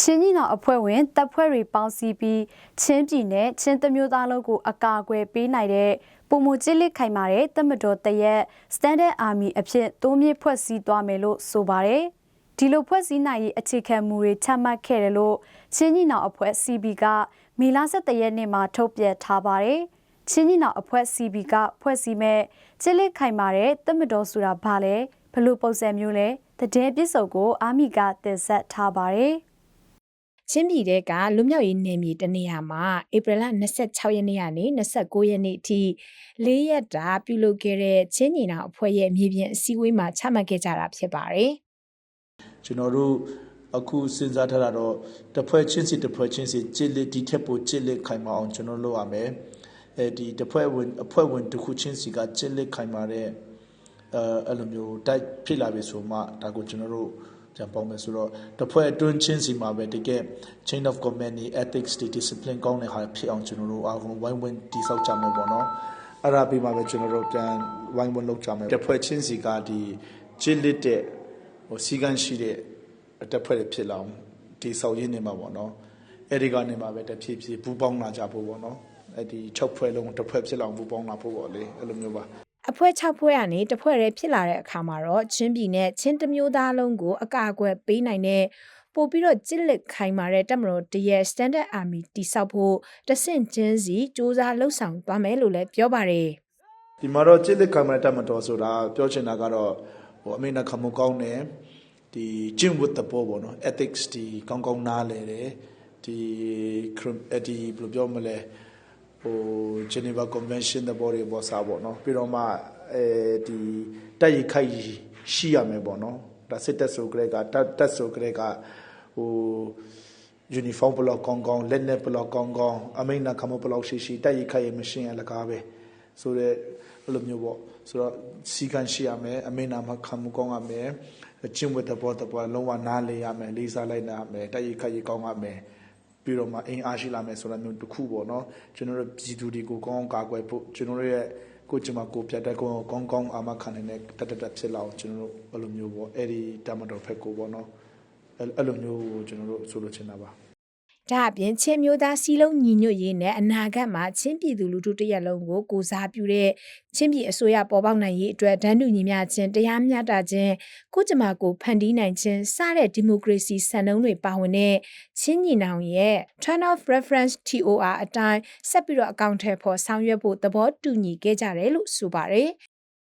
ချင်းညီနောင်အဖွဲ့ဝင်တပ်ဖွဲ့တွေပေါင်းစည်းပြီးချင်းပြည်နယ်ချင်းတစ်မျိုးသားလုံးကိုအကာအကွယ်ပေးနိုင်တဲ့ပုံမကျစ်လက်ခိုင်မာတဲ့တပ်မတော်တရက် Standard Army အဖြစ်တိုးမြင့်ဖွဲ့စည်းသွားမယ်လို့ဆိုပါတယ်။ဒီလိုဖွဲ့စည်းနိုင်ရေးအခြေခံမူတွေချမှတ်ခဲ့တယ်လို့ချင်းညီနောင်အဖွဲ့ CB ကမေလ17ရက်နေ့မှာထုတ်ပြန်ထားပါတယ်။ချင်းညီနောင်အဖွဲ့ CB ကဖွဲ့စည်းမဲ့ကျစ်လက်ခိုင်မာတဲ့တပ်မတော်ဆိုတာဘာလဲဘယ်လိုပုံစံမျိုးလဲတည်ပြစ်စုံကိုအာမီကတင်ဆက်ထားပါတယ်။ ချင်းပြည်တဲ့ကလူမျိုးရေးနယ်မြေတနေရာမှာဧပြီလ26ရက်နေ့ကနေ29ရက်နေ့အထိ၄ရက်တာပြုလုပ်ခဲ့တဲ့ချင်းညီနောင်အဖွဲ့ရဲ့မြေပြင်အစည်းအဝေးမှာချမှတ်ခဲ့ကြတာဖြစ်ပါတယ်ကျွန်တော်တို့အခုစဉ်းစားထားတာတော့တစ်ဖွဲ့ချင်းစီတစ်ဖွဲ့ချင်းစီကြစ်လက်ဒီထက်ပိုကြစ်လက်ခိုင်မာအောင်ကျွန်တော်လုပ်ရမယ်အဲဒီတစ်ဖွဲ့ဝင်အဖွဲ့ဝင်တစ်ခုချင်းစီကကြစ်လက်ခိုင်မာတဲ့အဲအဲ့လိုမျိုးတိုက်ဖြစ်လာပြီဆိုမှဒါကိုကျွန်တော်တို့ ပြန်ပေါင်းမယ်ဆိုတော့တစ်ဖွဲ့အတွင်းချင်းစီမှာပဲတကယ် chain of command နဲ့ ethics တွေ discipline ကောင်းတဲ့ဟာဖြစ်အောင်ကျွန်တော်တို့အားလုံးဝိုင်းဝန်းတည်ဆောက်ကြမယ်ပေါ့နော်အဲ့ဒါပြီးမှပဲကျွန်တော်တို့ပြန်ဝိုင်းဝန်းလုပ်ကြမယ်တစ်ဖွဲ့ချင်းစီကဒီကြစ်လက်တဲ့ဟိုစီကန်းရှိတဲ့တက်ဖွဲ့တွေဖြစ်လာအောင်ဒီဆောက်ရင်းနေမှာပေါ့နော်အဲ့ဒီကနေမှာပဲတဖြည်းဖြည်းပူပေါင်းလာကြဖို့ပေါ့နော်အဲ့ဒီ6ဖွဲ့လုံးတစ်ဖွဲ့ဖြစ်လာအောင်ပူပေါင်းလာဖို့ပေါ့လေအဲ့လိုမျိုးပါ အဖွဲ့6ဖွဲ့ကနေတစ်ဖွဲ့တည်းဖြစ်လာတဲ့အခါမှာတော့ချင်းပြည်နဲ့ချင်းတစ်မျိုးသားလုံးကိုအကာအကွယ်ပေးနိုင်တဲ့ပို့ပြီးတော့ကြစ်လက်ခိုင်မာတဲ့တပ်မတော်တရဲ့ Standard Army တိစောက်ဖို့တဆင့်ချင်းစီစ조사လှုပ်ဆောင်သွားမယ်လို့လည်းပြောပါတယ် ဒီမှာတော့จิตလက်ခံမဲ့တတ်မတော်ဆိုတာပြောချင်တာကတော့ဟိုအမေနာခမကောင်းတယ်ဒီကျင့်ဝတ်တပေါ်ပေါ့နော် ethics ဒီကောင်းကောင်းနားလဲတယ်ဒီ crim- အဲ့ဒီဘယ်လိုပြောမလဲ ဟို Geneva Convention တပေါ်တွေပေါ်စားပေါ့နော်ပြီးတော့မှအဲဒီတိုက်ရိုက်ခိုက်ရှိရမယ်ပေါ့နော်ဒါစစ်တပ်ဆိုကြတဲ့ကတပ်တပ်ဆိုကြတဲ့ကဟို uniform ဘလောက်ကောင်းကောင်းလက်နဲ့ဘလောက်ကောင်းကောင်းအမိန်နာခမဘလောက်ရှိရှိတိုက်ရိုက်ခိုက်ရမရှင်းရလကားပဲဆိုတော့အဲ့လိုမျိုးပေါ့ဆိုတော့စီကန်ရှိရမယ်အမိန်နာမခမကောင်းရမယ်ကျင့်ဝတ်တဲ့ပေါ်တဲ့ပေါ်လုံးဝနားလေရမယ်လေးစားလိုက်နာရမယ်တိုက်ရိုက်ခိုက်ရကောင်းရမယ် ပြီးတော့မှအင်အားရှိလာမယ်ဆိုတာမျိုးတစ်ခုပေါ့နော်ကျွန်တော်တို့ပြည်သူတွေကိုကောင်းကောင်းကာကွယ်ဖို့ကျွန်တော်တို့ရဲ့ကိုကျမကိုပြတ်တဲ့ကောင်းကောင်းကောင်းအာမခံနိုင်တဲ့တတ်တတ်ဖြစ်လာအောင်ကျွန်တော်တို့အဲ့လိုမျိုးပေါ့အဲ့ဒီတမတော်ဖက်ကိုပေါ့နော်အဲ့အဲ့လိုမျိုးကိုကျွန်တော်တို့ဆိုလိုချင်တာပါ ဒါအပြင်ချင်းမျိုးသားစီလုံးညီညွတ်ရေးနဲ့အနာဂတ်မှာချင်းပြည်သူလူထုတရက်လုံးကိုကိုစားပြုတဲ့ချင်းပြည်အစိုးရပေါ်ပေါက်နိုင်ရေးအတွက်ဒန်းတူညီမျှခြင်းတရားမျှတခြင်းကိုကြမာကိုဖန်တီးနိုင်ခြင်းစတဲ့ဒီမိုကရေစီစံနှုန်းတွေပါဝင်တဲ့ချင်းညီနောင်ရဲ့ Turn of Reference TOR အတိုင်းဆက်ပြီးတော့အကောင့်ထဲပေါ်ဆောင်ရွက်ဖို့သဘောတူညီခဲ့ကြတယ်လို့ဆိုပါတယ်